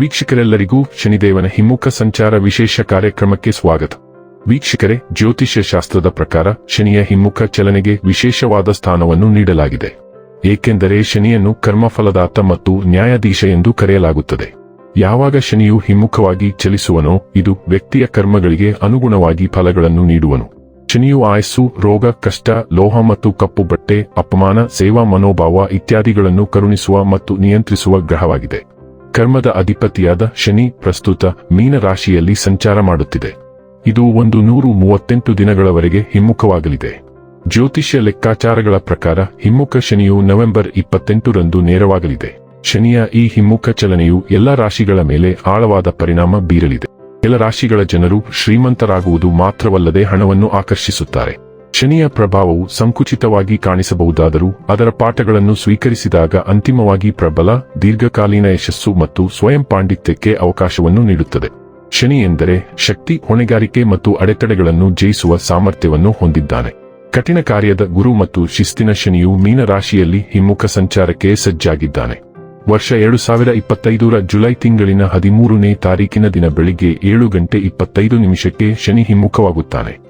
ವೀಕ್ಷಕರೆಲ್ಲರಿಗೂ ಶನಿದೇವನ ಹಿಮ್ಮುಖ ಸಂಚಾರ ವಿಶೇಷ ಕಾರ್ಯಕ್ರಮಕ್ಕೆ ಸ್ವಾಗತ. ವೀಕ್ಷಕರೇ, ಜ್ಯೋತಿಷ್ಯ ಶಾಸ್ತ್ರದ ಪ್ರಕಾರ ಶನಿಯ ಹಿಮ್ಮುಖ ಚಲನೆಗೆ ವಿಶೇಷವಾದ ಸ್ಥಾನವನ್ನು ನೀಡಲಾಗಿದೆ. ಏಕೆಂದರೆ ಶನಿಯನ್ನು ಕರ್ಮಫಲದಾತ ಮತ್ತು ನ್ಯಾಯಾಧೀಶ ಎಂದು ಕರೆಯಲಾಗುತ್ತದೆ. ಯಾವಾಗ ಶನಿಯು ಹಿಮ್ಮುಖವಾಗಿ ಚಲಿಸುವನೋ, ಇದು ವ್ಯಕ್ತಿಯ ಕರ್ಮಗಳಿಗೆ ಅನುಗುಣವಾಗಿ ಫಲಗಳನ್ನು ನೀಡುವನು. ಶನಿಯು ಆಯಸ್ಸು, ರೋಗ, ಕಷ್ಟ, ಲೋಹ ಮತ್ತು ಕಪ್ಪು ಬಟ್ಟೆ, ಅಪಮಾನ, ಸೇವಾ ಮನೋಭಾವ ಇತ್ಯಾದಿಗಳನ್ನು ಕರುಣಿಸುವ ಮತ್ತು ನಿಯಂತ್ರಿಸುವ ಗ್ರಹವಾಗಿದೆ. ಕರ್ಮದ ಅಧಿಪತಿಯಾದ ಶನಿ ಪ್ರಸ್ತುತ ಮೀನ ರಾಶಿಯಲ್ಲಿ ಸಂಚಾರ ಮಾಡುತ್ತಿದೆ. ಇದು ಒಂದು ನೂರು ಮೂವತ್ತೆಂಟು ದಿನಗಳವರೆಗೆ ಹಿಮ್ಮುಖವಾಗಲಿದೆ. ಜ್ಯೋತಿಷ್ಯ ಲೆಕ್ಕಾಚಾರಗಳ ಪ್ರಕಾರ ಹಿಮ್ಮುಖ ಶನಿಯು ನವೆಂಬರ್ ಇಪ್ಪತ್ತೆಂಟರಂದು ನೇರವಾಗಲಿದೆ. ಶನಿಯ ಈ ಹಿಮ್ಮುಖ ಚಲನೆಯು ಎಲ್ಲ ರಾಶಿಗಳ ಮೇಲೆ ಆಳವಾದ ಪರಿಣಾಮ ಬೀರಲಿದೆ. ಕೆಲ ರಾಶಿಗಳ ಜನರು ಶ್ರೀಮಂತರಾಗುವುದು ಮಾತ್ರವಲ್ಲದೆ ಹಣವನ್ನು ಆಕರ್ಷಿಸುತ್ತಾರೆ. ಶನಿಯ ಪ್ರಭಾವವು ಸಂಕುಚಿತವಾಗಿ ಕಾಣಿಸಬಹುದಾದರೂ ಅದರ ಪಾಠಗಳನ್ನು ಸ್ವೀಕರಿಸಿದಾಗ ಅಂತಿಮವಾಗಿ ಪ್ರಬಲ, ದೀರ್ಘಕಾಲೀನ ಯಶಸ್ಸು ಮತ್ತು ಸ್ವಯಂ ಪಾಂಡಿತ್ಯಕ್ಕೆ ಅವಕಾಶವನ್ನು ನೀಡುತ್ತದೆ. ಶನಿ ಎಂದರೆ ಶಕ್ತಿ, ಹೊಣೆಗಾರಿಕೆ ಮತ್ತು ಅಡೆತಡೆಗಳನ್ನು ಜಯಿಸುವ ಸಾಮರ್ಥ್ಯವನ್ನು ಹೊಂದಿದ್ದಾನೆ. ಕಠಿಣ ಕಾರ್ಯದ ಗುರು ಮತ್ತು ಶಿಸ್ತಿನ ಶನಿಯು ಮೀನ ರಾಶಿಯಲ್ಲಿ ಹಿಮ್ಮುಖ ಸಂಚಾರಕ್ಕೆ ಸಜ್ಜಾಗಿದ್ದಾನೆ. ವರ್ಷ ಎರಡು ಸಾವಿರ ಇಪ್ಪತ್ತೈದರ ಜುಲೈ ತಿಂಗಳಿನ ಹದಿಮೂರನೇ ತಾರೀಕಿನ ದಿನ ಬೆಳಿಗ್ಗೆ ಏಳು ಗಂಟೆ ಇಪ್ಪತ್ತೈದು ನಿಮಿಷಕ್ಕೆ ಶನಿ ಹಿಮ್ಮುಖವಾಗುತ್ತಾನೆ.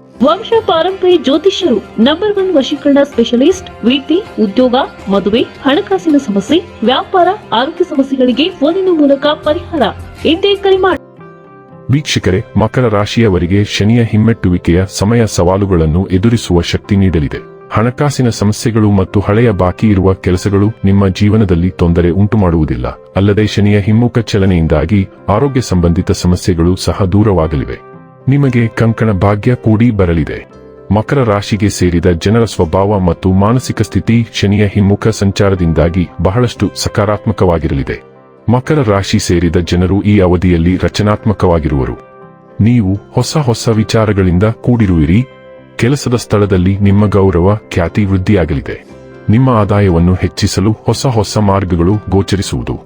ವಂಶ ಪಾರಂಪರ್ಯ ಜ್ಯೋತಿಷ್ಯರು ನಂಬರ್ ಒನ್ ವಶೀಕರಣ ಸ್ಪೆಷಲಿಸ್ಟ್ ವೀಟಿ ಉದ್ಯೋಗ, ಮದುವೆ, ಹಣಕಾಸಿನ ಸಮಸ್ಯೆ, ವ್ಯಾಪಾರ, ಆರೋಗ್ಯ ಸಮಸ್ಯೆಗಳಿಗೆ ಫೋನಿನ ಮೂಲಕ ಪರಿಹಾರ. ಎಂದೇ ಕರೆ ಮಾಡಿ ವೀಕ್ಷಕರೇ, ಮಕರ ರಾಶಿಯವರಿಗೆ ಶನಿಯ ಹಿಮ್ಮೆಟ್ಟುವಿಕೆಯ ಸಮಯ ಸವಾಲುಗಳನ್ನು ಎದುರಿಸುವ ಶಕ್ತಿ ನೀಡಲಿದೆ. ಹಣಕಾಸಿನ ಸಮಸ್ಯೆಗಳು ಮತ್ತು ಹಳೆಯ ಬಾಕಿ ಇರುವ ಕೆಲಸಗಳು ನಿಮ್ಮ ಜೀವನದಲ್ಲಿ ತೊಂದರೆ ಉಂಟುಮಾಡುವುದಿಲ್ಲ. ಅಲ್ಲದೆ ಶನಿಯ ಹಿಮ್ಮುಖ ಚಲನೆಯಿಂದಾಗಿ ಆರೋಗ್ಯ ಸಂಬಂಧಿತ ಸಮಸ್ಯೆಗಳು ಸಹ ದೂರವಾಗಲಿವೆ. ನಿಮಗೆ ಕಂಕಣ ಭಾಗ್ಯ ಕೂಡಿ ಬರಲಿದೆ. ಮಕರ ರಾಶಿಗೆ ಸೇರಿದ ಜನರ ಸ್ವಭಾವ ಮತ್ತು ಮಾನಸಿಕ ಸ್ಥಿತಿ ಶನಿಯ ಹಿಮ್ಮುಖ ಸಂಚಾರದಿಂದಾಗಿ ಬಹಳಷ್ಟು ಸಕಾರಾತ್ಮಕವಾಗಿರಲಿದೆ. ಮಕರ ರಾಶಿ ಸೇರಿದ ಜನರು ಈ ಅವಧಿಯಲ್ಲಿ ರಚನಾತ್ಮಕವಾಗಿರುವರು. ನೀವು ಹೊಸ ಹೊಸ ವಿಚಾರಗಳಿಂದ ಕೂಡಿರುವಿರಿ. ಕೆಲಸದ ಸ್ಥಳದಲ್ಲಿ ನಿಮ್ಮ ಗೌರವ, ಖ್ಯಾತಿ ವೃದ್ಧಿಯಾಗಲಿದೆ. ನಿಮ್ಮ ಆದಾಯವನ್ನು ಹೆಚ್ಚಿಸಲು ಹೊಸ ಹೊಸ ಮಾರ್ಗಗಳು ಗೋಚರಿಸುವುದು.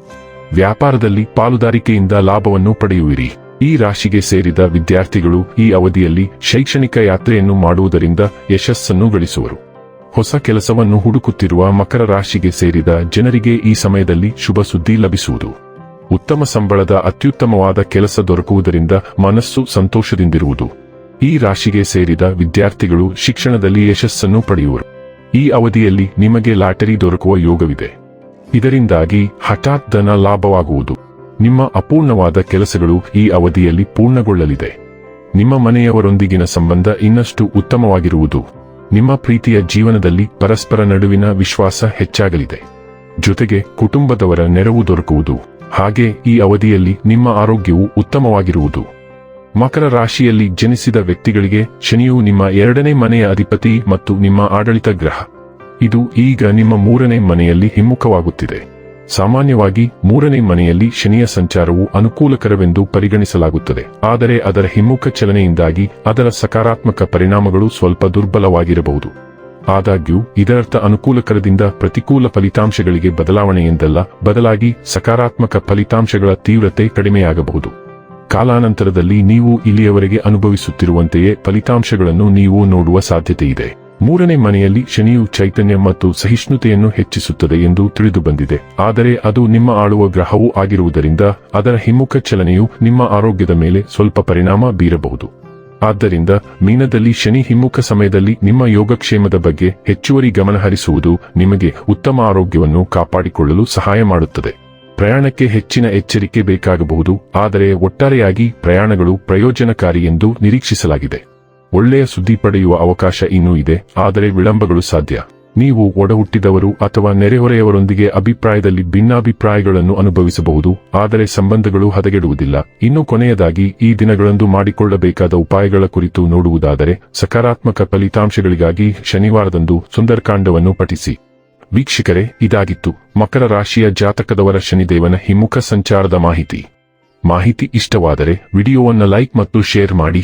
ವ್ಯಾಪಾರದಲ್ಲಿ ಪಾಲುದಾರಿಕೆಯಿಂದ ಲಾಭವನ್ನು ಪಡೆಯುವಿರಿ. ಈ ರಾಶಿಗೆ ಸೇರಿದ ವಿದ್ಯಾರ್ಥಿಗಳು ಈ ಅವಧಿಯಲ್ಲಿ ಶೈಕ್ಷಣಿಕ ಯಾತ್ರೆಯನ್ನು ಮಾಡುವುದರಿಂದ ಯಶಸ್ಸನ್ನು ಗಳಿಸುವರು. ಹೊಸ ಕೆಲಸವನ್ನು ಹುಡುಕುತ್ತಿರುವ ಮಕರ ರಾಶಿಗೆ ಸೇರಿದ ಜನರಿಗೆ ಈ ಸಮಯದಲ್ಲಿ ಶುಭ ಸುದ್ದಿ ಲಭಿಸುವುದು. ಉತ್ತಮ ಸಂಬಳದ ಅತ್ಯುತ್ತಮವಾದ ಕೆಲಸ ದೊರಕುವುದರಿಂದ ಮನಸ್ಸು ಸಂತೋಷದಿಂದಿರುವುದು. ಈ ರಾಶಿಗೆ ಸೇರಿದ ವಿದ್ಯಾರ್ಥಿಗಳು ಶಿಕ್ಷಣದಲ್ಲಿ ಯಶಸ್ಸನ್ನು ಪಡೆಯುವರು. ಈ ಅವಧಿಯಲ್ಲಿ ನಿಮಗೆ ಲಾಟರಿ ದೊರಕುವ ಯೋಗವಿದೆ. ಇದರಿಂದಾಗಿ ಹಠಾತ್ ಧನ ಲಾಭವಾಗುವುದು. ನಿಮ್ಮ ಅಪೂರ್ಣವಾದ ಕೆಲಸಗಳು ಈ ಅವಧಿಯಲ್ಲಿ ಪೂರ್ಣಗೊಳ್ಳಲಿದೆ. ನಿಮ್ಮ ಮನೆಯವರೊಂದಿಗಿನ ಸಂಬಂಧ ಇನ್ನಷ್ಟು ಉತ್ತಮವಾಗಿರುವುದು. ನಿಮ್ಮ ಪ್ರೀತಿಯ ಜೀವನದಲ್ಲಿ ಪರಸ್ಪರ ನಡುವಿನ ವಿಶ್ವಾಸ ಹೆಚ್ಚಾಗಲಿದೆ. ಜೊತೆಗೆ ಕುಟುಂಬದವರ ನೆರವು ದೊರಕುವುದು. ಹಾಗೆ ಈ ಅವಧಿಯಲ್ಲಿ ನಿಮ್ಮ ಆರೋಗ್ಯವು ಉತ್ತಮವಾಗಿರುವುದು. ಮಕರ ರಾಶಿಯಲ್ಲಿ ಜನಿಸಿದ ವ್ಯಕ್ತಿಗಳಿಗೆ ಶನಿಯು ನಿಮ್ಮ ಎರಡನೇ ಮನೆಯ ಅಧಿಪತಿ ಮತ್ತು ನಿಮ್ಮ ಆಡಳಿತ ಗ್ರಹ. ಇದು ಈಗ ನಿಮ್ಮ ಮೂರನೇ ಮನೆಯಲ್ಲಿ ಹಿಮ್ಮುಖವಾಗುತ್ತಿದೆ. ಸಾಮಾನ್ಯವಾಗಿ ಮೂರನೇ ಮನೆಯಲ್ಲಿ ಶನಿಯ ಸಂಚಾರವು ಅನುಕೂಲಕರವೆಂದು ಪರಿಗಣಿಸಲಾಗುತ್ತದೆ. ಆದರೆ ಅದರ ಹಿಮ್ಮುಖ ಚಲನೆಯಿಂದಾಗಿ ಅದರ ಸಕಾರಾತ್ಮಕ ಪರಿಣಾಮಗಳು ಸ್ವಲ್ಪ ದುರ್ಬಲವಾಗಿರಬಹುದು. ಆದಾಗ್ಯೂ, ಇದರರ್ಥ ಅನುಕೂಲಕರದಿಂದ ಪ್ರತಿಕೂಲ ಫಲಿತಾಂಶಗಳಿಗೆ ಬದಲಾವಣೆ ಎಂದಲ್ಲ ಬದಲಾಗಿ ಸಕಾರಾತ್ಮಕ ಫಲಿತಾಂಶಗಳ ತೀವ್ರತೆ ಕಡಿಮೆಯಾಗಬಹುದು. ಕಾಲಾನಂತರದಲ್ಲಿ ನೀವು ಇಲ್ಲಿಯವರೆಗೆ ಅನುಭವಿಸುತ್ತಿರುವಂತೆಯೇ ಫಲಿತಾಂಶಗಳನ್ನು ನೀವು ನೋಡುವ ಸಾಧ್ಯತೆಯಿದೆ. ಮೂರನೇ ಮನೆಯಲ್ಲಿ ಶನಿಯು ಚೈತನ್ಯ ಮತ್ತು ಸಹಿಷ್ಣುತೆಯನ್ನು ಹೆಚ್ಚಿಸುತ್ತದೆ ಎಂದು ತಿಳಿದುಬಂದಿದೆ ಆದರೆ ಅದು ನಿಮ್ಮ ಆಳುವ ಗ್ರಹವೂ ಆಗಿರುವುದರಿಂದ ಅದರ ಹಿಮ್ಮುಖ ಚಲನೆಯು ನಿಮ್ಮ ಆರೋಗ್ಯದ ಮೇಲೆ ಸ್ವಲ್ಪ ಪರಿಣಾಮ ಬೀರಬಹುದು. ಆದ್ದರಿಂದ ಮೀನದಲ್ಲಿ ಶನಿ ಹಿಮ್ಮುಖ ಸಮಯದಲ್ಲಿ ನಿಮ್ಮ ಯೋಗಕ್ಷೇಮದ ಬಗ್ಗೆ ಹೆಚ್ಚುವರಿ ಗಮನ ಹರಿಸುವುದು ನಿಮಗೆ ಉತ್ತಮ ಆರೋಗ್ಯವನ್ನು ಕಾಪಾಡಿಕೊಳ್ಳಲು ಸಹಾಯ ಮಾಡುತ್ತದೆ. ಪ್ರಯಾಣಕ್ಕೆ ಹೆಚ್ಚಿನ ಎಚ್ಚರಿಕೆ ಬೇಕಾಗಬಹುದು, ಆದರೆ ಒಟ್ಟಾರೆಯಾಗಿ ಪ್ರಯಾಣಗಳು ಪ್ರಯೋಜನಕಾರಿ ಎಂದು ನಿರೀಕ್ಷಿಸಲಾಗಿದೆ. ಒಳ್ಳೆಯ ಸುದ್ದಿ ಪಡೆಯುವ ಅವಕಾಶ ಇನ್ನೂ ಇದೆ, ಆದರೆ ವಿಳಂಬಗಳು ಸಾಧ್ಯ. ನೀವು ಒಡಹುಟ್ಟಿದವರು ಅಥವಾ ನೆರೆಹೊರೆಯವರೊಂದಿಗೆ ಅಭಿಪ್ರಾಯದಲ್ಲಿ ಭಿನ್ನಾಭಿಪ್ರಾಯಗಳನ್ನು ಅನುಭವಿಸಬಹುದು, ಆದರೆ ಸಂಬಂಧಗಳು ಹದಗೆಡುವುದಿಲ್ಲ. ಇನ್ನು ಕೊನೆಯದಾಗಿ, ಈ ದಿನಗಳಂದು ಮಾಡಿಕೊಳ್ಳಬೇಕಾದ ಉಪಾಯಗಳ ಕುರಿತು ನೋಡುವುದಾದರೆ, ಸಕಾರಾತ್ಮಕ ಫಲಿತಾಂಶಗಳಿಗಾಗಿ ಶನಿವಾರದಂದು ಸುಂದರಕಾಂಡವನ್ನು ಪಠಿಸಿ. ವೀಕ್ಷಕರೇ, ಇದಾಗಿತ್ತು. ಮಕರ ರಾಶಿಯ ಜಾತಕದವರ ಶನಿದೇವನ ಹಿಮ್ಮುಖ ಸಂಚಾರದ ಮಾಹಿತಿ. ಮಾಹಿತಿ ಇಷ್ಟವಾದರೆ, ವಿಡಿಯೋವನ್ನು ಲೈಕ್ ಮತ್ತು ಶೇರ್ ಮಾಡಿ.